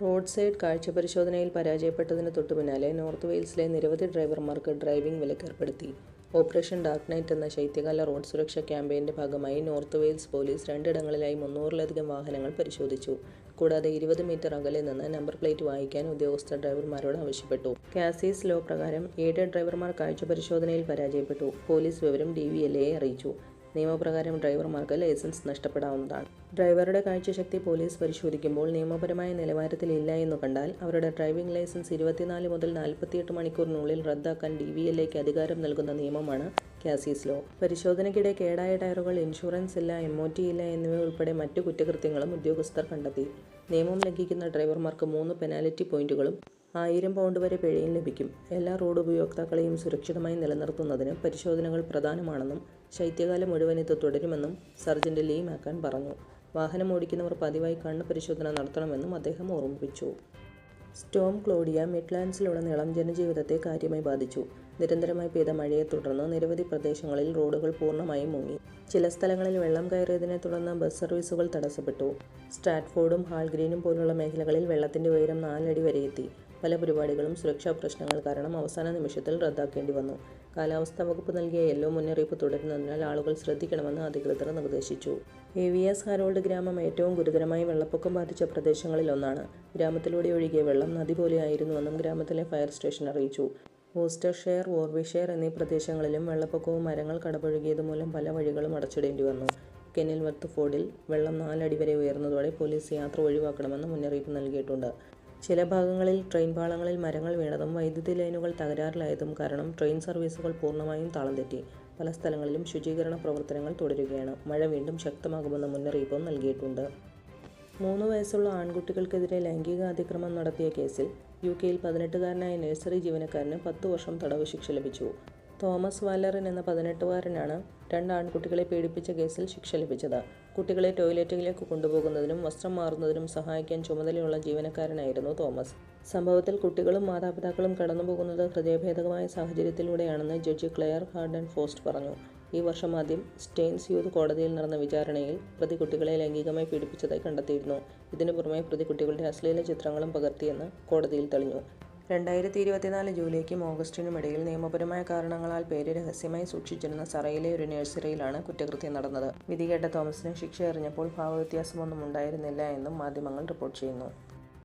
Road side കാഴ്ച പരിശോധനയിൽ പരാജയപ്പെട്ടതിന് തൊട്ടു പിന്നാലെ നോർത്ത് വെയിൽസിലെ നിരവധി ഡ്രൈവർമാർക്ക് ഡ്രൈവിംഗ് വിലക്കേർപ്പെടുത്തി. ഓപ്പറേഷൻ ഡാർക്ക് നൈറ്റ് എന്ന ശൈത്യകാല റോഡ് സുരക്ഷാ ക്യാമ്പയിന്റെ ഭാഗമായി നോർത്ത് വെയിൽസ് പോലീസ് രണ്ടിടങ്ങളിലായി മുന്നൂറിലധികം വാഹനങ്ങൾ പരിശോധിച്ചു. കൂടാതെ ഇരുപത് മീറ്റർ അകലെ നിന്ന് നമ്പർ പ്ലേറ്റ് വായിക്കാൻ ഉദ്യോഗസ്ഥ ഡ്രൈവർമാരോട് ആവശ്യപ്പെട്ടു. കാസീസ് ലോ പ്രകാരം ഏഴ് ഡ്രൈവർമാർ കാഴ്ച പരിശോധനയിൽ പരാജയപ്പെട്ടു. പോലീസ് വിവരം ഡി വി എൽ എ അറിയിച്ചു. നിയമപ്രകാരം ഡ്രൈവർമാർക്ക് ലൈസൻസ് നഷ്ടപ്പെടാവുന്നതാണ്. ഡ്രൈവറുടെ കാഴ്ചശക്തി പോലീസ് പരിശോധിക്കുമ്പോൾ നിയമപരമായ നിലവാരത്തിലില്ല എന്ന് കണ്ടാൽ അവരുടെ ഡ്രൈവിംഗ് ലൈസൻസ് ഇരുപത്തിനാല് മുതൽ നാൽപ്പത്തിയെട്ട് മണിക്കൂറിനുള്ളിൽ റദ്ദാക്കാൻ ഡി വി എൽ എക്ക് അധികാരം നൽകുന്ന നിയമമാണ് കാസീസ് ലോ. പരിശോധനയ്ക്കിടെ കേടായ ടയറുകൾ ഇൻഷുറൻസ് ഇല്ല എം ഒ ടി ഇല്ല എന്നിവ ഉൾപ്പെടെ മറ്റു കുറ്റകൃത്യങ്ങളും ഉദ്യോഗസ്ഥർ കണ്ടെത്തി. നിയമം ലംഘിക്കുന്ന ഡ്രൈവർമാർക്ക് മൂന്ന് പെനാൽറ്റി പോയിന്റുകളും ആയിരം പൗണ്ട് വരെ പിഴയും ലഭിക്കും. എല്ലാ റോഡ് ഉപയോക്താക്കളെയും സുരക്ഷിതമായി നിലനിർത്തുന്നതിന് പരിശോധനകൾ പ്രധാനമാണെന്നും ശൈത്യകാലം മുഴുവൻ ഇത് തുടരുമെന്നും സർജന്റ് ലീ മാക്കാൻ പറഞ്ഞു. വാഹനം ഓടിക്കുന്നവർ പതിവായി കണ്ണ് പരിശോധന നടത്തണമെന്നും അദ്ദേഹം ഓർമ്മിപ്പിച്ചു. സ്റ്റോം ക്ലോഡിയ മിഡ്ലാൻഡ്സിലുടനീളം ജനജീവിതത്തെ കാര്യമായി ബാധിച്ചു. നിരന്തരമായി പെയ്ത മഴയെ തുടർന്ന് നിരവധി പ്രദേശങ്ങളിൽ റോഡുകൾ പൂർണമായും മുങ്ങി. ചില സ്ഥലങ്ങളിൽ വെള്ളം കയറിയതിനെ തുടർന്ന് ബസ് സർവീസുകൾ തടസ്സപ്പെട്ടു. സ്റ്റാറ്റ്ഫോർഡും ഹാൾഗ്രീനും പോലുള്ള മേഖലകളിൽ വെള്ളത്തിന്റെ ഉയരം നാലടി വരെ എത്തി. പല പരിപാടികളും സുരക്ഷാ പ്രശ്നങ്ങൾ കാരണം അവസാന നിമിഷത്തിൽ റദ്ദാക്കേണ്ടി വന്നു. കാലാവസ്ഥാ വകുപ്പ് നൽകിയ യെല്ലോ മുന്നറിയിപ്പ് തുടരുന്നതിനാൽ ആളുകൾ ശ്രദ്ധിക്കണമെന്ന് അധികൃതർ നിർദ്ദേശിച്ചു. എ വി എസ് ഹാരോൾഡ് ഗ്രാമം ഏറ്റവും ഗുരുതരമായി വെള്ളപ്പൊക്കം ബാധിച്ച പ്രദേശങ്ങളിലൊന്നാണ് ഗ്രാമത്തിലൂടെ ഒഴുകിയ വെള്ളം നദി പോലെയായിരുന്നുവെന്നും ഗ്രാമത്തിലെ ഫയർ സ്റ്റേഷൻ അറിയിച്ചു. ഓസ്റ്റർഷെയർ വോർവിഷെയർ എന്നീ പ്രദേശങ്ങളിലും വെള്ളപ്പൊക്കവും മരങ്ങൾ കടപുഴകിയതുമൂലം പല വഴികളും അടച്ചിടേണ്ടി വന്നു. കെനിൽ വർത്ത് ഫോർഡിൽ വെള്ളം നാലടി വരെ ഉയർന്നതോടെ പോലീസ് യാത്ര ഒഴിവാക്കണമെന്ന് മുന്നറിയിപ്പ് നൽകിയിട്ടുണ്ട്. ചില ഭാഗങ്ങളിൽ ട്രെയിൻ പാളങ്ങളിൽ മരങ്ങൾ വീണതും വൈദ്യുതി ലൈനുകൾ തകരാറിലായതും കാരണം ട്രെയിൻ സർവീസുകൾ പൂർണമായും താളം തെറ്റി പല സ്ഥലങ്ങളിലും ശുചീകരണ പ്രവർത്തനങ്ങൾ തുടരുകയാണ്. മഴ വീണ്ടും ശക്തമാകുമെന്ന മുന്നറിയിപ്പും നൽകിയിട്ടുണ്ട്. മൂന്ന് വയസ്സുള്ള ആൺകുട്ടികൾക്കെതിരെ ലൈംഗിക അതിക്രമം നടത്തിയ കേസിൽ യു കെയിൽ പതിനെട്ടുകാരനായ നഴ്സറി ജീവനക്കാരന് പത്ത് വർഷം തടവ് ശിക്ഷ ലഭിച്ചു. തോമസ് വാലറിൻ എന്ന പതിനെട്ടുകാരനാണ് രണ്ട് ആൺകുട്ടികളെ പീഡിപ്പിച്ച കേസിൽ ശിക്ഷ ലഭിച്ചത്. കുട്ടികളെ ടോയ്ലറ്റിലേക്ക് കൊണ്ടുപോകുന്നതിനും വസ്ത്രം മാറുന്നതിനും സഹായിക്കാൻ ചുമതലയുള്ള ജീവനക്കാരനായിരുന്നു തോമസ്. സംഭവത്തിൽ കുട്ടികളും മാതാപിതാക്കളും കടന്നുപോകുന്നത് ഹൃദയഭേദകമായ സാഹചര്യത്തിലൂടെയാണെന്ന് ജഡ്ജി ക്ലെയർ ഹാർഡൻ ഫോസ്റ്റ് പറഞ്ഞു. ഈ വർഷം ആദ്യം സ്റ്റെയിൻസ് യൂത്ത് കോടതിയിൽ നടന്ന വിചാരണയിൽ പ്രതി കുട്ടികളെ ലൈംഗികമായി പീഡിപ്പിച്ചതായി കണ്ടെത്തിയിരുന്നു. ഇതിനു പുറമെ പ്രതി കുട്ടികളുടെ അശ്ലീല ചിത്രങ്ങളും പകർത്തിയെന്ന് കോടതിയിൽ തെളിഞ്ഞു. രണ്ടായിരത്തി ഇരുപത്തിനാല് ജൂലൈക്കും ഓഗസ്റ്റിനും ഇടയിൽ നിയമപരമായ കാരണങ്ങളാൽ പേര് രഹസ്യമായി സൂക്ഷിച്ചിരുന്ന സറയിലെ ഒരു നഴ്സറിയിലാണ് കുറ്റകൃത്യം നടന്നത്. വിധികേട്ട തോമസിന് ശിക്ഷ എറിഞ്ഞപ്പോൾ ഭാവവ്യത്യാസമൊന്നും ഉണ്ടായിരുന്നില്ല എന്നും മാധ്യമങ്ങൾ റിപ്പോർട്ട് ചെയ്യുന്നു.